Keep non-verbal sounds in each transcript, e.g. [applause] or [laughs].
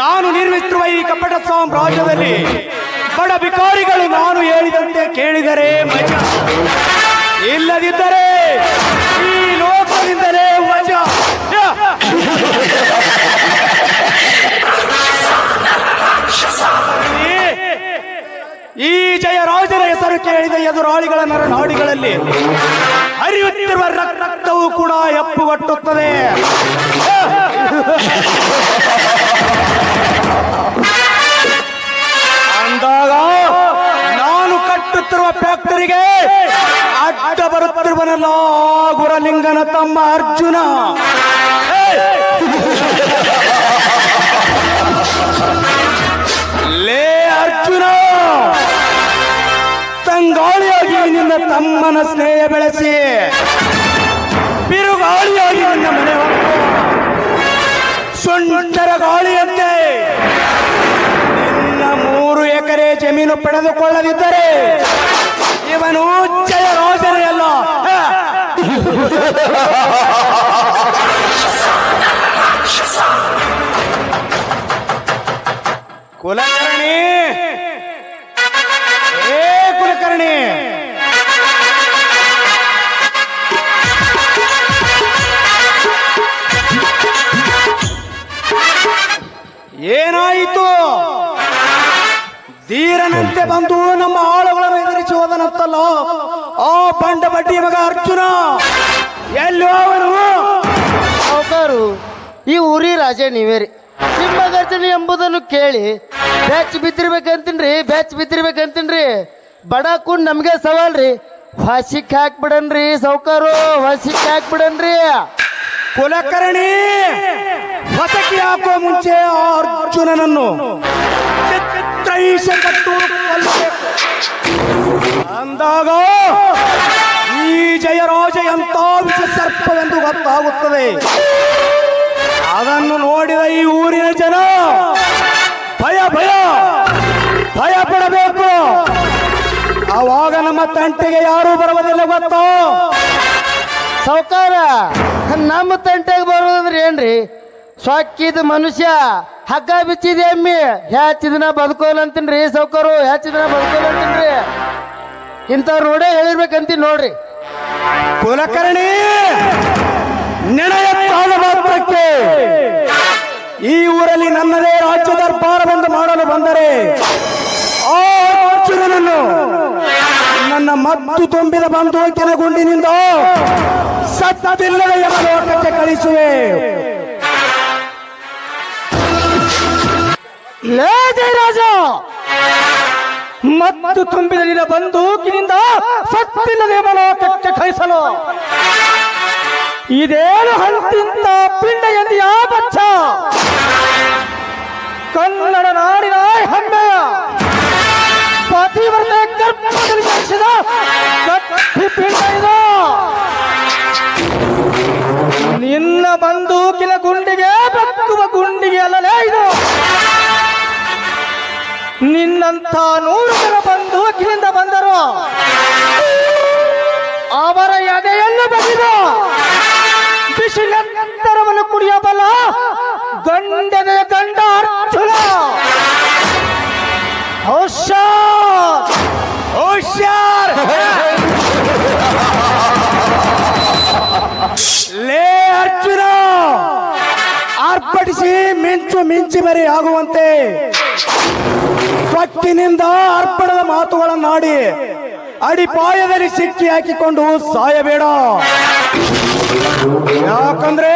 ನಾನು ನಿರ್ಮಿಸಿರುವ ಈ ಕಪಟ ಸಾಮ್ರಾಜ್ಯದಲ್ಲಿ ಬಡ ಬಿಕಾರಿಗಳು ನಾನು ಹೇಳಿದಂತೆ ಕೇಳಿದರೆ ಮಜಾ. ಇಲ್ಲದಿದ್ದರೆ ಈ ಲೋಕದಿಂದಲೇ ಮಜಾ. ಈ ಜಯರಾಜನ ಹೆಸರು ಕೇಳಿದ ಎದುರಾಳಿಗಳ ನರನಾಡಿಗಳಲ್ಲಿ ಹರಿಯುತ್ತಿರುವ ರಕ್ತವು ಕೂಡ ಎಪ್ಪುಗಟ್ಟುತ್ತದೆ. ಅಂದಾಗ ನಾನು ಕಟ್ಟುತ್ತಿರುವ ಫ್ಯಾಕ್ಟರಿಗೆ ಅಡ್ಡ ಬರುತ್ತಿರುವನಲ್ಲ ಗುರಲಿಂಗನ ತಮ್ಮ ಅರ್ಜುನ. ಲೇ ಅರ್ಜುನ! ತಂಗಾಳಿಯಾಗಿ ನಿನ್ನ ತಮ್ಮನ ಸ್ನೇಹ ಬೆಳೆಸಿ. ಜಮೀನು ಪಡೆದುಕೊಳ್ಳದಿದ್ದರೆ ಇವನು ಜಯ ರೋಜನೆಯಲ್ಲ. ಕುಲಕರ್ಣಿ. ಏ ಕುಲಕರ್ಣಿ. ಏನಾಯಿತು? ಧೀರನಂತೆ ಬಂದು ನಮ್ಮ ಆಳುಗಳನ್ನು ಎದುರಿಸಿ ಹೋದನಂತಲ್ಲ ಆ ಬಂಡ ಬಡ್ಡಿ ಮಗ ಅರ್ಜುನ. ಎಲ್ಲೋ ಅವನು ಸಾವುಕಾರು ಈ ಊರಿ ರಾಜ ನೀವೇ ರೀ ನಿಮ್ಮ ಗರ್ಜನೆ ಎಂಬುದನ್ನು ಕೇಳಿ ಬ್ಯಾಚ್ ಬಿದ್ದಿರ್ಬೇಕಂತೀನ್ರಿ ಬ್ಯಾಚ್ ಬಿದ್ದಿರ್ಬೇಕಂತೀನ್ರಿ. ಬಡ ಕುಂಡ್ ನಮ್ಗೆ ಸವಾಲ್ ರೀ ಹಸಿಕ್ ಹಾಕ್ಬಿಡನ್ರಿ ಸಾವುಕಾರು ಹಸಿಕ್ ಹಾಕ್ಬಿಡನ್ರಿ. ಕುಲಕರ್ಣಿ ಹೊಸಕಿ ಹಾಕುವ ಮುಂಚೆ ಆ ಅರ್ಜುನನನ್ನು. ಕೊಲ್ಲಬೇಕು. ಅಂದಾಗ ಈ ಜಯರಾಜ ಎಂತ ವಿಷ ಸರ್ಪವೆಂದು ಗೊತ್ತಾಗುತ್ತದೆ. ಅದನ್ನು ನೋಡಿದ ಈ ಊರಿನ ಜನ ಭಯ ಭಯ ಭಯ ಪಡಬೇಕು. ಆವಾಗ ನಮ್ಮ ತಂಟೆಗೆ ಯಾರು ಬರುವುದಿಲ್ಲ ಗೊತ್ತೋ? ಸೌಕಾರ, ನಮ್ಮ ತಂಟೆಗೆ ಬರುವುದಂದ್ರೆ ಏನ್ರಿ? ಸೊಕ್ಕಿದ ಮನುಷ್ಯ ಹಗ್ಗ ಬಿಚ್ಚಿದೆ ಅಮ್ಮಿ ಹೆಚ್ಚ ದಿನ ಬದುಕೋಲ್ ಸೌಕರು ಹೆಚ್ಚ ದಿನ ಬದುಕೋಲ್ ಅಂತೀನ್ರಿ. ಇಂಥವ್ರು ನೋಡೇ ಹೇಳಿರ್ಬೇಕಂತೀನಿ ನೋಡ್ರಿ. ಕುಲಕರ್ಣಿ ಮಾತ್ರಕ್ಕೆ. ಈ ಊರಲ್ಲಿ ನನ್ನದೇ ರಾಜ್ಯ ದರ್ಬಾರವೆಂದು ಮಾಡಲು ಬಂದರೆ, ಆ ನನ್ನ ಮತ್ತು ತುಂಬಿದ ಗುಂಡಿನಿಂದ ಸತ್ತಿಲ್ಲದೆ ಎಂಬ ಲೋಕಕ್ಕೆ ಕಳಿಸುವೆ. ಲೇ ಜಯರಾಜ ಮತ್ತು ತುಂಬಿದ ನಿನ್ನ ಬಂದೂಕಿನಿಂದ ಸತ್ತಿಲ್ಲದೆ ಯಮಲೋಕಕ್ಕೆ ಕಳಿಸಲು. ಇದೇನು ಹಂತಿಂತ ಪಿಂಡ ಎಂದು ಯಾವ ಬಚ್ಚ ನಿನ್ನಂಥ ನೂರು ಜನ ಬಂದೂಕಿನಿಂದ ಬಂದರು. ಅವರ ಎದೆಯನ್ನು ಬಗೆದು ಬಿಸಿಲಂತರವನ್ನು ಕುಡಿಯಬಲ್ಲ ಗಂಡದ ಗಂಡ ಅರ್ಜುನ ಹುಷಾರ್ ಹುಷಾರ್ ಲೇ ಅರ್ಜುನ ಆರ್ಭಟಿಸಿ ಮಿಂಚು ಮಿಂಚಿ ಮರಿ ಆಗುವಂತೆ. ಸ್ವತ್ತಿನಿಂದ ಅರ್ಪಣದ ಮಾತುಗಳನ್ನಾಡಿ ಅಡಿಪಾಯದಲ್ಲಿ ಸಿಕ್ಕಿ ಹಾಕಿಕೊಂಡು ಸಾಯಬೇಡ. ಯಾಕಂದ್ರೆ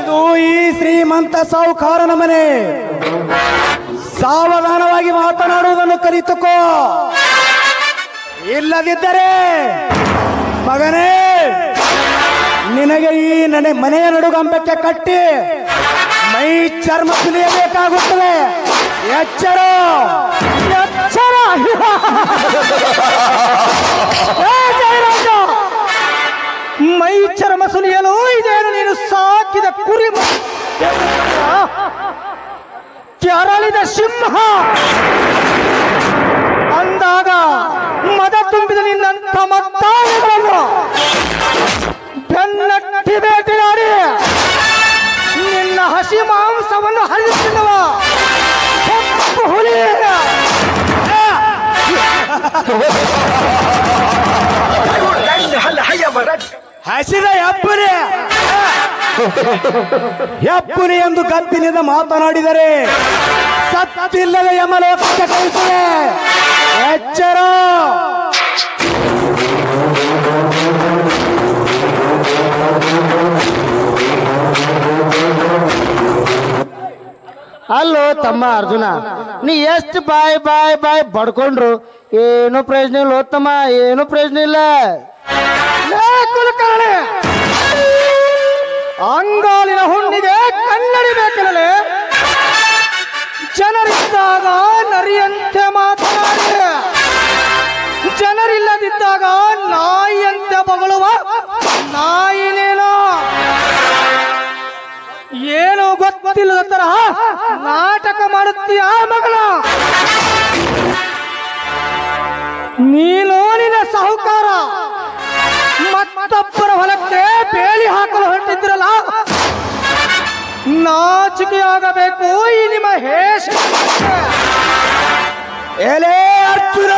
ಇದು ಈ ಶ್ರೀಮಂತ ಸಾಹುಕಾರನ ಮನೆ. ಸಾವಧಾನವಾಗಿ ಮಾತನಾಡುವುದನ್ನು ಕಲಿತುಕೋ. ಇಲ್ಲದಿದ್ದರೆ, ಮಗನೇ, ನಿನಗೆ ಈ ನಡೆ ಮನೆಯ ನಡುಗಂಬಕ್ಕೆ ಕಟ್ಟಿ ಮೈ ಚರ್ಮ ಸುಲಿಯಬೇಕಾಗುತ್ತದೆ ಎಚ್ಚರ. ಎಚ್ಚರ! ಮೈ ಚರ್ಮ ಸುಲಿಯಲು ಇದೇನು ನೀನು ಸಾಕಿದ ಕುರಿ ಕೆರಳಿದ ಸಿಂಹ. ಅಂದಾಗ ಮದ ತುಂಬಿದ ನಿನ್ನಂತ ತಮ್ಮ ಬೆನ್ನಟ್ಟಿ ಬೇಟೆಯಾಡಿ. ಹಸಿ ಮಾಂಸವನ್ನು ಹರಿಸುತ್ತಿರುವ ಕೆಂಪು ಹುಲಿ. ಹಸಿದ ಯಪ್ಪನೆ ಯಪ್ಪುನಿ ಎಂದು ಕಬ್ಬಿನಿಂದ ಮಾತನಾಡಿದರೆ ಸತ್ತಿಲ್ಲದ ಯಮಲೋಕಕ್ಕೆ ಎಚ್ಚರ. ಅಲ್ಲೋ ತಮ್ಮ ಅರ್ಜುನ, ನೀ ಎಷ್ಟು ಬಾಯ್ ಬಾಯ್ ಬಾಯ್ ಬಡ್ಕೊಂಡ್ರು? ಏನು ಪ್ರಯೋಜನ ಇಲ್ಲ ತಮ್ಮ, ಏನು ಪ್ರಯೋಜನ ಇಲ್ಲ. ಅಂಗಾಲಿನ ಹುಣ್ಣಿಗೆ ಕನ್ನಡಿ ಬೇಕಲ್ಲೇ ಜನರಿದ್ದಾಗ ನರಿಯಂತೆ ಮಾತನಾಡಿ ಜನರಿಲ್ಲದಿದ್ದಾಗ ನಾಯಿಯಂತೆ ಬಗಳುವ ನಾಯಿನೇನೋ ಏನು ಗೊತ್ತಿಲ್ಲದ ತರಹ ನಾಟಕ ಮಾಡುತ್ತೀಯ ಮಗಳ? ನೀನು ನಿನ್ನ ಸಾಹುಕಾರ. ಮತ್ತೊಬ್ಬರ ಹೊಲಕ್ಕೆ ಬೇಲಿ ಹಾಕಲು ಹೊರಟಿದ್ರಲ್ಲ ನಾಚಿಕೆಯಾಗಬೇಕು ಈ ನಿಮ್ಮ ಹೇಷ. ಎಲೇ ಅರ್ಜುನ!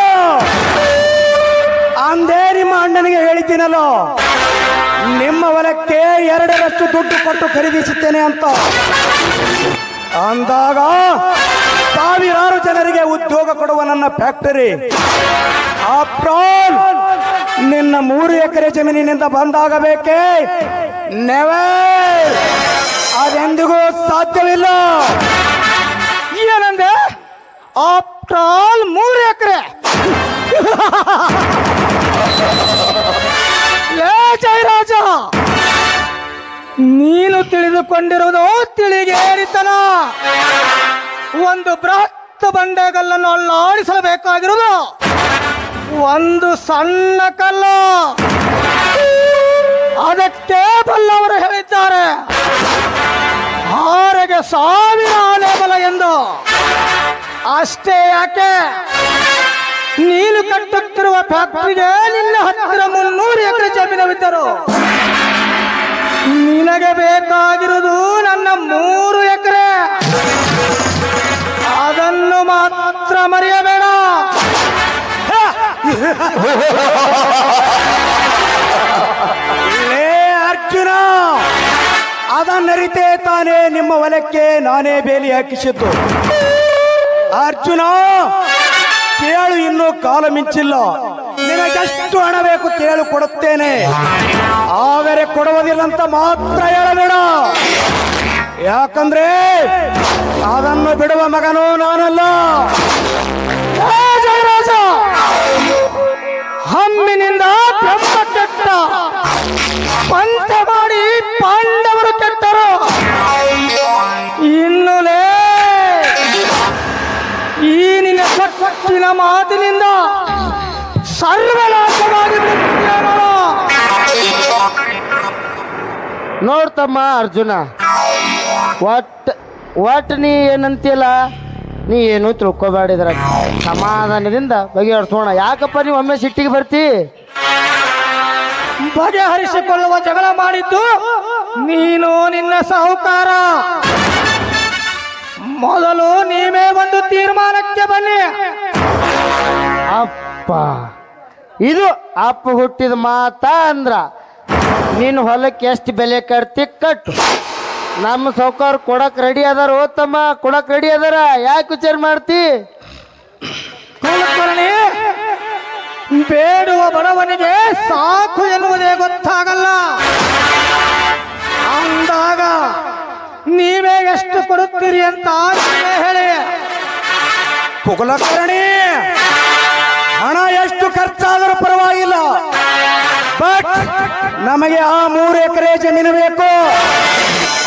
ಅಂದೇ ನಿಮ್ಮ ಅಣ್ಣನಿಗೆ ಹೇಳಿದ್ದೀನಲ್ಲೋ? ನಿಮ್ಮ ಹೊಲಕ್ಕೆ ಎರಡರಷ್ಟು ದುಡ್ಡು ಕೊಟ್ಟು ಖರೀದಿಸುತ್ತೇನೆ ಅಂತ. ಅಂದಾಗ ಸಾವಿರಾರು ಜನರಿಗೆ ಉದ್ಯೋಗ ಕೊಡುವ ನನ್ನ ಫ್ಯಾಕ್ಟರಿ. ಆಫ್ಟರ್ ನಿನ್ನ ಮೂರು ಎಕರೆ ಜಮೀನಿನಿಂದ ಬಂದಾಗಬೇಕೇ? ನೆವರ್ ಅದೆಂದಿಗೂ ಸಾಧ್ಯವಿಲ್ಲ. ಏನಂದೆ? ಆಫ್ಟರ್ ಮೂರು ಎಕರೆ. [laughs] ಲೇ ಜಯರಾಜ! ನೀನು ತಿಳಿದುಕೊಂಡಿರುವುದು ತಿಳಿಗೇರಿತನ. ಒಂದು ಬೃಹತ್ ಬಂಡೆಗಲ್ಲನ್ನು ಅಲ್ಲಾಡಿಸಬೇಕಾಗಿರುವುದು ಒಂದು ಸಣ್ಣ ಕಲ್ಲು. ಅದಕ್ಕೆ ಬಲ್ಲವರು ಹೇಳಿದ್ದಾರೆ. ಹಾರೆಗೆ ಸಾವಿರ ಆನೆ ಬಲ ಎಂದು. ಅಷ್ಟೇ ಯಾಕೆ? ನೀನು ಕಟ್ಟುತ್ತಿರುವ ಫ್ಯಾಕ್ಟರಿಗೆ ನಿನ್ನ ಹತ್ತಿರ ಮುನ್ನೂರು ಎಕರೆ ಜಮೀನವಿದ್ದರು ನಿನಗೆ ಬೇಕಾಗಿರುವುದು ನನ್ನ ಮೂರು ಎಕರೆ. ಅದನ್ನು ಮಾತ್ರ ಮರೆಯಬೇಡ. ಲೇ ಅರ್ಜುನ ಅದನ್ನರಿತೇ ತಾನೇ ನಿಮ್ಮ ಹೊಲಕ್ಕೆ ನಾನೇ ಬೇಲಿ ಹಾಕಿಸಿದ್ದು. ಅರ್ಜುನ ಕೇಳು ಇನ್ನೂ ಕಾಲ ಮಿಂಚಿಲ್ಲ. ನಿನಗೆಷ್ಟು ಹಣ ಬೇಕು ಕೇಳು ಕೊಡುತ್ತೇನೆ. ಆದರೆ ಕೊಡುವುದಿಲ್ಲ ಅಂತ ಮಾತ್ರ ಹೇಳಬೇಡ. ಯಾಕಂದ್ರೆ ಅದನ್ನು ಬಿಡುವ ಮಗನು ನಾನಲ್ಲ. ಹಮ್ಮಿನಿಂದ ಪಂಚ ಮಾತಿನಿಂದ ಸರ್ವನಾಶವಾಗಿ. ನೋಡ್ತಮ್ಮ ಅರ್ಜುನ. ಒಟ್ ಒಟ್ ನೀ ಏನಂತಿಲ್ಲ ನೀ ಏನು ತಿಳ್ಕೊಬೇಡಿದ್ರ? ಸಮಾಧಾನದಿಂದ ಬಗೆಹರಿಸೋಣ. ಯಾಕಪ್ಪ ನೀವು ಒಮ್ಮೆ ಸಿಟ್ಟಿಗೆ ಬರ್ತಿ? ಬಗೆಹರಿಸಿಕೊಳ್ಳುವ ಜಗಳ ಮಾಡಿದ್ದು ನೀನು, ನಿನ್ನ ಸಾಹುಕಾರ. ಮೊದಲು ನೀವೇ ಒಂದು ತೀರ್ಮಾನಕ್ಕೆ ಬನ್ನಿ. ಅಪ್ಪ. ಇದು ಅಪ್ಪ ಹುಟ್ಟಿದ ಮಾತ ಅಂದ್ರ, ನೀನು ಹೊಲಕ್ಕೆ ಎಷ್ಟು ಬೆಲೆ ಕಟ್ತಿ ಕಟ್ಟು. ನಮ್ಮ ಸೌಕಾರ ಕೊಡಕ್ ರೆಡಿ ಅದಾರ ಓತಮ್ಮ ಕೊಡಕ್ ರೆಡಿ ಅದಾರ, ಯಾಕೆ ವಿಚಾರ ಮಾಡ್ತಿ? ಬೇಡುವ ಬಡವನಿಗೆ ಸಾಕು ಎನ್ನುವುದೇ ಗೊತ್ತಾಗಲ್ಲ. ಅಂದಾಗ ನೀವೇ ಎಷ್ಟು ಕೊಡುತ್ತೀರಿ ಅಂತ ಹೇಳಿ. ಕುಲಕರ್ಣಿ ಹಣ ಎಷ್ಟು ಖರ್ಚಾದರೂ ಪರವಾಗಿಲ್ಲ. ಬಟ್ ನಮಗೆ ಆ ಮೂರು ಎಕರೆ ಜಮೀನು ಬೇಕು.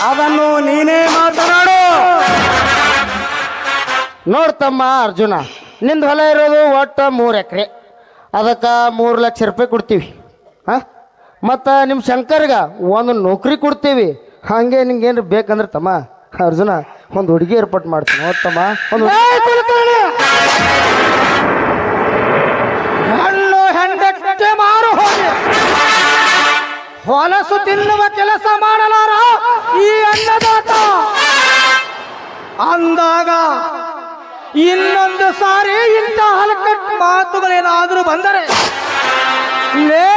ಅದನ್ನು ನೀನೇ ಮಾತನಾಡು. ನೋಡ್ತಮ್ಮ ಅರ್ಜುನ ನಿಂದು ಹೊಲ ಇರೋದು ಒಟ್ಟು ಮೂರು ಎಕರೆ. ಅದಕ್ಕೆ ಮೂರು ಲಕ್ಷ ರೂಪಾಯಿ ಕೊಡ್ತೀವಿ. ಹಾಂ? ಮತ್ತು ನಿಮ್ಮ ಶಂಕರ್ಗೆ ಒಂದು ನೌಕರಿ ಕೊಡ್ತೀವಿ. ಹಾಗೆ ನಿಂಗೆ ಏನು ಬೇಕಂದ್ರೆ ತಮ್ಮ ಅರ್ಜುನ ಒಂದು ಹುಡುಗಿ ಏರ್ಪಾಟ್ ಮಾಡ್ತೀನಿ. ನೋಡ್ತಮ್ಮ ಒಂದು ಹೊಲಸು ತಿನ್ನುವ ಕೆಲಸ ಮಾಡಲಾರ ಈ ಅನ್ನದಾತ. ಅಂದಾಗ ಇನ್ನೊಂದು ಸಾರಿ ಇಂಥ ಹಲಕಟ್ ಮಾತುಗಳೇನಾದರೂ ಬಂದರೆ ಲೇ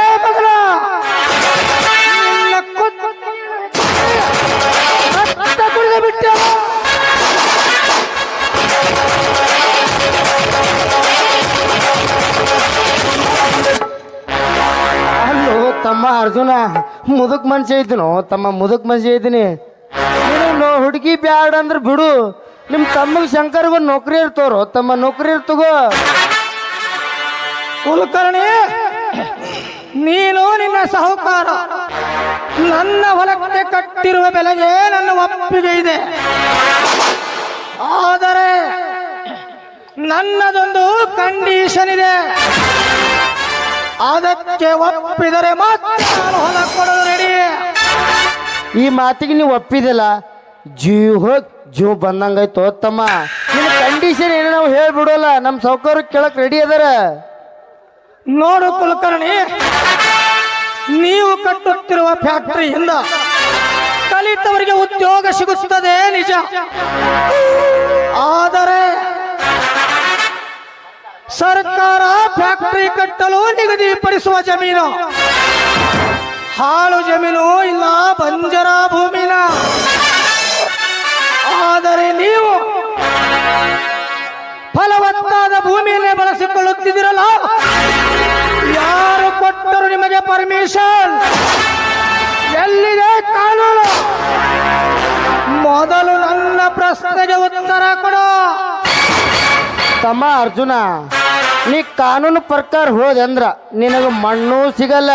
ಅರ್ಜುನ, ಮುದುಕ್ ಮನುಷ್ಯ ಇದ್ದೀನೋ ತಮ್ಮ ಮುದುಕ್ ಮನುಷ್ಯ ಇದ್ದೀನಿ. ನೀನು ಹುಡುಗಿ ಬ್ಯಾಡ ಅಂದ್ರೆ ಬಿಡು. ನಿಮ್ಮ ತಮ್ಮಗೆ ಶಂಕರ್ಗೂ ನೌಕರಿ ಇರ್ತವ್ರು ತಮ್ಮ ನೌಕರಿ ಇರ್ತಗೋ ಕುಲಕರ್ಣಿ, ನೀನು ನಿನ್ನ ಸಹಕಾರ. ನನ್ನ ಹೊಲಕ್ಕೆ ಕಟ್ಟಿರುವ ಬೆಲೆಗೆ ನನ್ನ ಒಪ್ಪಿಗೆ ಇದೆ. ಆದರೆ ನನ್ನದೊಂದು ಕಂಡೀಷನ್ ಇದೆ. ಅದಕ್ಕೆ ಒಪ್ಪಿದರೆ ಮಾತ್ರ ನಾನು ಹೊಲ ಕೊಡಲು ರೆಡಿ ಈ ಮಾತಿಗೆ ನೀವು ಒಪ್ಪಿದಿಲ್ಲ ಜೀವ ಹೋಗ್ ಜೀವ ಬಂದಂಗಾಯ್ತು ತಮ್ಮ ನಿನ್ನ ಕಂಡೀಷನ್ ಏನು ನಾವು ಹೇಳ್ಬಿಡೋಲ್ಲ ನಮ್ಮ ಸೌಕರ್ಯ ಕೇಳಕ್ ರೆಡಿ ಅದರ. ನೋಡು ಕುಲಕರ್ಣಿ ನೀವು ಕಟ್ಟುತ್ತಿರುವ ಫ್ಯಾಕ್ಟರಿಯಿಂದ ಕಲಿತವರಿಗೆ ಉದ್ಯೋಗ ಸಿಗುತ್ತದೆ ನಿಜ. ಆದರೆ ಸರ್ಕಾರ ಫ್ಯಾಕ್ಟರಿ ಕಟ್ಟಲು ನಿಗದಿಪಡಿಸುವ ಜಮೀನು. ಹಾಳು ಜಮೀನು ಇಲ್ಲ, ಬಂಜರ ಭೂಮಿನ. ಆದರೆ ನೀವು ಫಲವತ್ತಾದ ಭೂಮಿಯನ್ನೇ ಬಳಸಿಕೊಳ್ಳುತ್ತಿದ್ದೀರಲ್ಲ? ಯಾರು ಕೊಟ್ಟರು ನಿಮಗೆ ಪರ್ಮಿಷನ್ ಎಲ್ಲಿದೆ ಕಾನೂನು? ಮೊದಲು ನನ್ನ ಪ್ರಶ್ನೆಗೆ ಉತ್ತರ ಕೊಡು. ತಮ್ಮ ಅರ್ಜುನ, ನೀ ಕಾನೂನು ಪ್ರಕಾರ ಹೋದೆ ಅಂದ್ರ ನಿನಗೆ ಮಣ್ಣು ಸಿಗಲ್ಲ.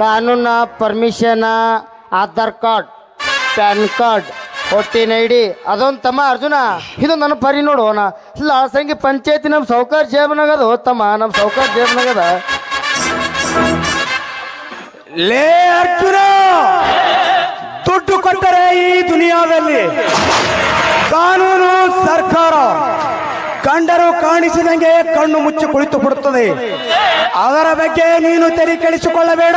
ಕಾನೂನ permission Aadhaar card, PAN card ಒಟ್ಟಿನ ID ಅದೊಂದು ತಮ್ಮ ಅರ್ಜುನ. ಇದು ನನ್ನ ಪರಿ ನೋಡೋಣ ಲಾಸಂಗಿ ಪಂಚಾಯತಿ ನಮ್ಮ ಸೌಕಾರ್ ಜೇಬನಾಗದ ತಮ್ಮ ನಮ್ಮ ಸೌಕಾರ್ ಜೇಬನಾಗದ ಲೇ ಅರ್ಜುನ! ದುಡ್ಡು ಕೊಟ್ಟರೆ ಈ ದುನಿಯಾದಲ್ಲಿ ಕಾನೂನು ಸರ್ಕಾರ ಕಂಡರು ಕಾಣಿಸಿದಂಗೆ ಕಣ್ಣು ಮುಚ್ಚಿ ಕುಳಿತು ಬಿಡುತ್ತದೆ. ಅದರ ಬಗ್ಗೆ ನೀನು ತೆರಿ ಕೆಡಿಸಿಕೊಳ್ಳಬೇಡ.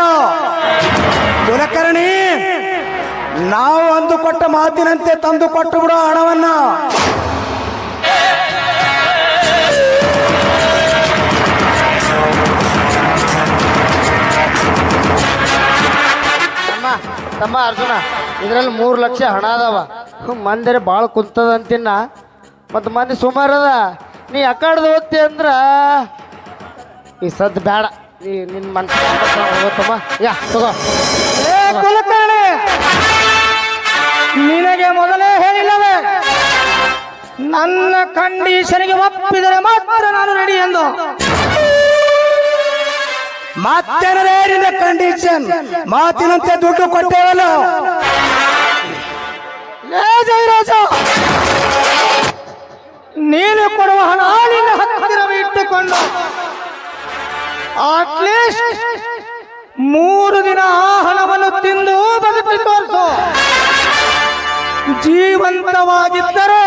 ಕುಲಕರ್ಣಿ, ನಾವು ಅಂದು ಕೊಟ್ಟ ಮಾತಿನಂತೆ ತಂದು ಕೊಟ್ಟು ಬಿಡೋ ಹಣವನ್ನ. ತಮ್ಮ ಅರ್ಜುನ, ಇದರಲ್ಲಿ ಮೂರು ಲಕ್ಷ ಹಣ ಅದಾವ. ಮಂದಿರ ಭಾಳ ಕುಂತದ ಅಂತಿನ್ನ ಮತ್ತು ಮಂದಿ ಸುಮಾರು ಅದ. ನೀ ಅಕಾಡ್ದು ಓದ್ತಿ ಅಂದ್ರ ಈ ಸದ್ ಬೇಡ ಈ ನಿನ್ನ ಮನ್ಸು ಯಾ ತಗೋ. ನಿನಗೆ ಮೊದಲೇ ಹೇಳಿಲ್ಲವೇ? ನನ್ನ ಕಂಡೀಷನ್ಗೆ ಒಪ್ಪಿದರೆ ಮಾತ್ರ ನಾನು ರೆಡಿ ಎಂದು. ಮತ್ತೇನರೇ ನಿನ್ನ ಕಂಡೀಷನ್ ಮಾತಿನಂತೆ ದುಡ್ಡು ಕೊಟ್ಟೇವಲ್ಲ. ಲೇ ಜಯರಾಜ! ನೀನು ಕೊಡುವ ಹಣ ನಿನ್ನ ಹತ್ತಿರವೇ ಇಟ್ಟುಕೊಂಡು. ಅಟ್ಲೀಸ್ಟ್ ಮೂರು ದಿನ ಆ ಹಣವನ್ನು ತಿಂದು ಬದುಕಿ ತೋರಿಸು. ಜೀವಂತವಾಗಿದ್ದರೆ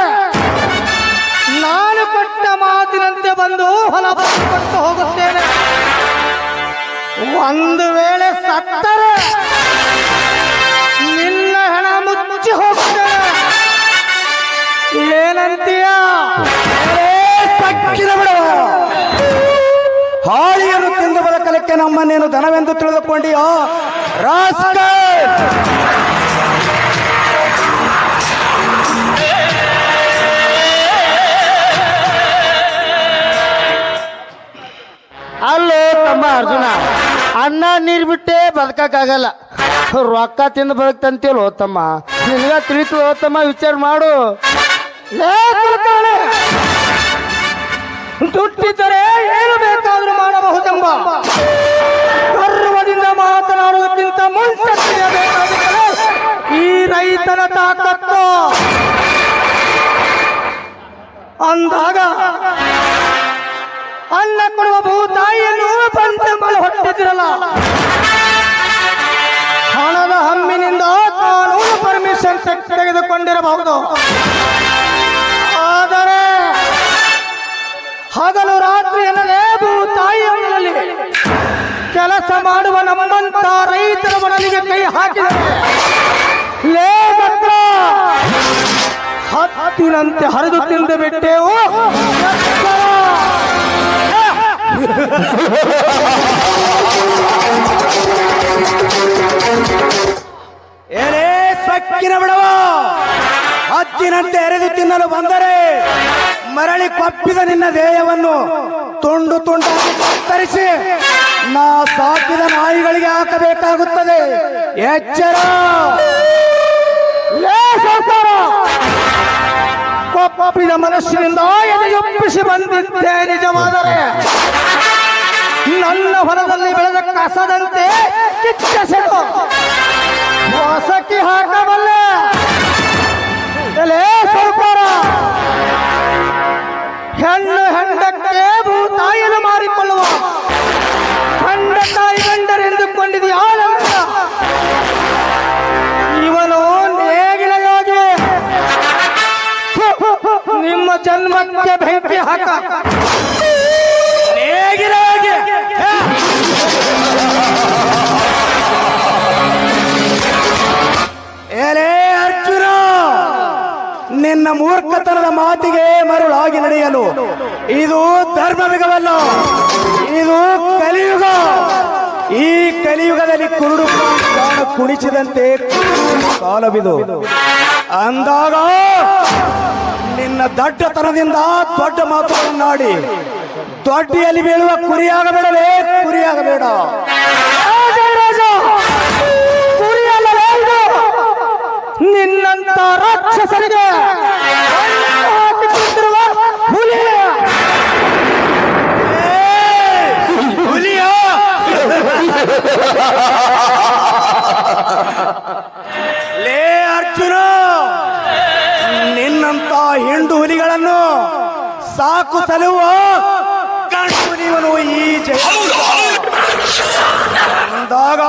ನಾನು ಕೊಟ್ಟ ಮಾತಿನಂತೆ ಬಂದು ಹೊಲ ಕೊಟ್ಟು ಹೋಗುತ್ತೇನೆ. ಒಂದು ವೇಳೆ ಸತ್ತರೆ ನಿನ್ನ ಹಣ ಮುಚ್ಚಿ ಹೋಗ್ತೇನೆ ಏನಂತೀಯ ಏ ಸಕ್ಕಿನ ಬಿಡವ ಹಾಳಿಯನ್ನು ತಿಂದು ಬದುಕಲಿಕ್ಕೆ ನಮ್ಮನ್ನೇನು ದನವೆಂದು ತಿಳಿದುಕೊಂಡಿಯೋ ರಾಸ್ಕಲ್ ಅಲ್ಲೋ ತಮ್ಮ ಅರ್ಜುನ ಅನ್ನ ನೀರು ಬಿಟ್ಟೆ ಬದುಕಕ್ಕಾಗಲ್ಲ ರೊಕ್ಕ ತಿಂದು ಬದುಕ್ತಂತೀವಲ್ಲ ತಮ್ಮ ನಿನಗ ತಿಳಿತು ತಮ್ಮ ವಿಚಾರ ಮಾಡು ಲೇ ಕುಲಕರ್ಣಿ, ದುಡ್ಡಿದ್ದರೆ ಏನು ಬೇಕಾದರೂ ಮಾಡಬಹುದೆಂಬ ಗರ್ವದಿಂದ ಮಾತನಾಡುವುದಕ್ಕಿಂತ ಮುಂಚೆ ಈ ರೈತನ ತಾಕತ್ತು. ಅಂದಾಗ ಅನ್ನ ಕೊಡುವ ಭೂತಾಯಿಯನ್ನು ಬಂದೆಂಬಲು ಹೊಟ್ಟಿದ್ದಿರಲ್ಲ ಹಣದ ಹಮ್ಮಿನಿಂದ ಕಾನೂನು ಪರ್ಮಿಷನ್ ತೆಗೆದುಕೊಂಡಿರಬಹುದು. ಕೆಲಸ ಮಾಡುವ ನಮ್ಮಂತ ರೈತರ ಮನಲಿಗೆ ಕೈ ಹಾಕಿದರೆ, ಲೇ ಹತ್ತಿನಂತೆ ಹರಿದು ತಿಂದು ಬಿಟ್ಟೆವು! ಏನೇ ಸಕ್ಕಿನ ಬಿಡವ, ಹತ್ತಿನಂತೆ ಎರೆದು ತಿನ್ನಲು ಬಂದರೆ, ಮರಳಿ ಕೊಪ್ಪಿದ ನಿನ್ನ ದೇಹವನ್ನು ತುಂಡು ತುಂಡಾಗಿ ಕತ್ತರಿಸಿ ನಾ ಸಾಕಿದ ನಾಯಿಗಳಿಗೆ ಹಾಕಬೇಕಾಗುತ್ತದೆ. ಎಚ್ಚರ! ಕೊಪ್ಪಿದ ಮನಸ್ಸಿನಿಂದ ಎದೆಯೊಪ್ಪಿಸಿ ಬಂದಿದ್ದೆ ನಿಜವಾದರೆ. ನನ್ನ ಹೊಲದಲ್ಲಿ ಬೆಳೆದ ಕಸದಂತೆ ಕಿಚ್ಚಸೆದು ಹೊಸಕಿ ಹಾಕಬಲ್ಲೆ. ಸರ್ಕಾರ ಹೆಣ್ಣು ಜನ್ಮಕ್ಕೆ ಬೆಂಕಿ ಹಾಕ! ಏಲೇ ಅರ್ಜುನ, ನಿನ್ನ ಮೂರ್ಖತನದ ಮಾತಿಗೆ ಮರುಳಾಗಿ ನಡೆಯಲು ಇದು ಧರ್ಮಯುಗವಲ್ಲ, ಇದು ಕಲಿಯುಗ. ಈ ಕಲಿಯುಗದಲ್ಲಿ ಕುರುಡು ಕುಣಿಸಿದಂತೆ ಕಾಲವಿದು. ಅಂದಾಗ ನಿನ್ನ ದಡ್ಡತನದಿಂದ ದೊಡ್ಡ ಮಾತುಗಳನ್ನಾಡಿ ದೊಡ್ಡಿಯಲ್ಲಿ ಬೀಳುವ ಕುರಿಯಾಗಬೇಡವೇ ಕುರಿಯಾಗಬೇಡ? ನಿನ್ನಂತ ರಾಕ್ಷಸರಿಗೆ! ಹುಲಿಯ? ಹುಲಿಗಳನ್ನು ಸಾಕು ಸಲುವ. ನೀವನು ಈ ಜಯ. ಅಂದಾಗ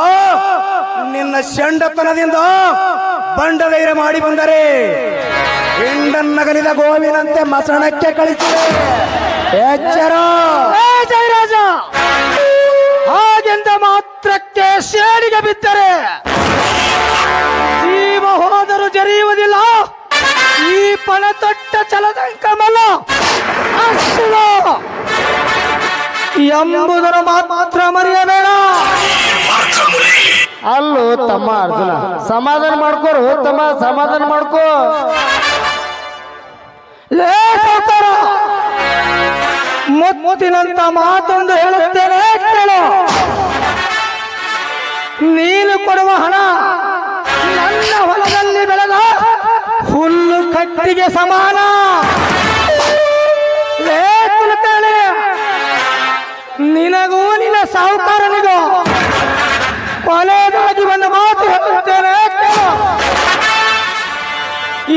ನಿನ್ನ ಶಂಡತನದಿಂದ ಬಂಡಧೈರ್ಯ ಮಾಡಿ ಬಂದರೆ ಹೆಂಡನ್ನಗಲಿದ ಗೋವಿನಂತೆ ಮಸಣಕ್ಕೆ ಕಳಿಸಿದೆ. ಎಚ್ಚರ ಜಯರಾಜ. ಹಾಗೆಂದ ಮಾತ್ರಕ್ಕೆ ಶೇಡಿಗೆ ಬಿದ್ದರೆ ಜೀವ ಹೋದರೂ ಜರಿಯುವುದಿಲ್ಲ. ಈ ಪಣತೊಟ್ಟ ಕಮಲ ಅಷ್ಟು ಎಂಬುದರ ಮಾತ್ರ ಮರೆಯಬೇಡ. ಅಲ್ಲೋ ತಮ್ಮ ಅರ್ಜುನ ಸಮಾಧಾನ ಮಾಡ್ಕೋರು ತಮ್ಮ ಸಮಾಧಾನ ಮಾಡ್ಕೋ. ಲೇ ಸಾವ್ಕಾರ! ಮುತ್ತಿನಂತ ಮಾತೊಂದು ಹೇಳುತ್ತೇನೆ ಕೇಳು. ನೀನು ಕೊಡುವ ಹಣ ನನ್ನ ಹೊಲದಲ್ಲಿ ಬೆಳೆದ ಹುಲ್ಲು ಕಟ್ಟಿಗೆ ಸಮಾನ. ನಿನಗೂ ನಿನ್ನ ಸಾಹುಕಾರನಿಗೂ ಕೊನೆಯದಾಗಿ ಒಂದು ಮಾತು ಹೇಳುತ್ತೇನೆ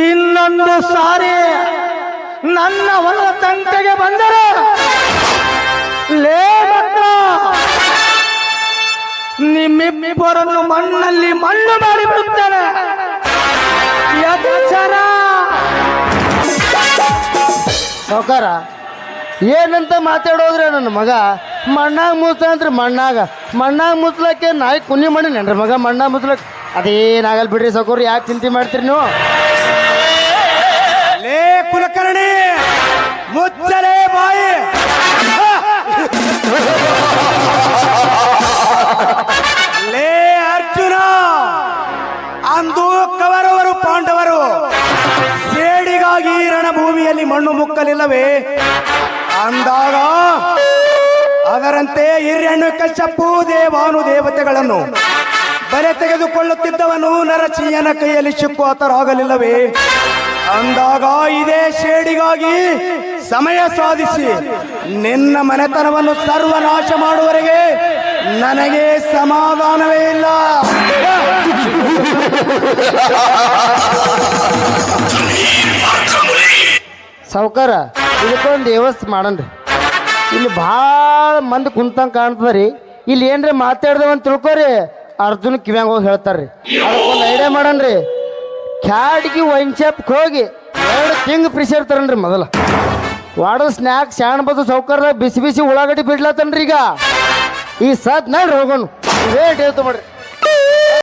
ಇನ್ನೊಂದು ಸಾರಿ ನನ್ನ ಹೊಲದ ತಂಟೆಗೆ ಬಂದರೆ. ಲೇ ಮಾತ್ರ ನಿಮ್ಮಿಬ್ಬರನ್ನು ಮಣ್ಣಲ್ಲಿ ಮಣ್ಣು ಮಾಡಿಬಿಡುತ್ತೇನೆ ಸಾವುಕಾರ, ಏನಂತ ಮಾತಾಡೋದ್ರೆ ನನ್ನ ಮಗ ಮಣ್ಣಾಗ ಮುಸ್ಲ ಅಂದ್ರೆ ಮಣ್ಣಾಗ. ಮಣ್ಣಾಗ ಮುಸ್ಲಕ್ಕೆ ನಾಯಿ ಕುನಿ ಮಾಡಿ ನನ್ನ ಮಗ ಮಣ್ಣಾಗ ಮುಸ್ಲಕ್. ಅದೇನಾಗಲ್ ಬಿಡ್ರಿ ಸೌಕರ್ ಯಾಕೆ ಚಿಂತೆ ಮಾಡ್ತೀರಿ ನೀವು? ಲೇ ಕುಲಕರ್ಣಿ, ಮುಚ್ಚಲೇ ಬಾಯಿ. ಮಣ್ಣು ಮುಕ್ಕಲಿಲ್ಲವೇ? ಅಂದಾಗ ಅದರಂತೆ ಹಿರಿಯಣ್ಣು ಕಶ್ಯಪ್ಪು ದೇವಾನು ದೇವತೆಗಳನ್ನು ಬಲೆ ತೆಗೆದುಕೊಳ್ಳುತ್ತಿದ್ದವನು ನರಸಿಂಹನ ಕೈಯಲ್ಲಿ ಸಿಕ್ಕು ಆತರಾಗಲಿಲ್ಲವೇ ಅಂದಾಗ ಇದೇ ಶೇಡಿಗಾಗಿ ಸಮಯ ಸಾಧಿಸಿ ನಿನ್ನ ಮನೆತನವನ್ನು ಸರ್ವನಾಶ ಮಾಡುವವರೆಗೆ ನನಗೆ ಸಮಾಧಾನವೇ ಇಲ್ಲ. [laughs] ಸಾವುಕಾರ, ಇದಕ್ಕೊಂದು ವ್ಯವಸ್ಥೆ ಮಾಡನ್ರಿ. ಇಲ್ಲಿ ಭಾಳ ಮಂದಿ ಕುಂತಂಗೆ ಕಾಣ್ತದ್ರಿ. ಇಲ್ಲಿ ಏನ್ರಿ ಮಾತಾಡ್ದೇವ ಅಂತ ತಿಳ್ಕೊರಿ, ಅರ್ಜುನ್ ಕಿವ್ಯಾಂಗ ಹೋಗಿ ಹೇಳ್ತಾರ್ರಿ. ಅದಕ್ಕೊಂದು ಐಡಿಯಾ ಮಾಡನ್ರಿ. ಕ್ಯಾಡ್ಗಿ ವೈನ್ ಶಾಪ್ಗೆ ಹೋಗಿ ಎರಡು ತಿಂಗ್ ಪ್ರಿಸರ್ ತರನ್ರಿ ಮೊದಲ. ವಾಡ ಸ್ನ್ಯಾಕ್ ಶಾಣ್ ಬದು ಸೌಕರ್ಯ ಬಿಸಿ ಬಿಸಿ ಉಳ್ಳಾಗಡ್ಡಿ ಬಿಡ್ಲತ್ತನ್ರಿ ಈಗ. ಈ ಸಾದ್ ನಾಳೆ ಹೋಗೋಣ ಏ ಹೇಳ್ತು ಮಾಡ್ರಿ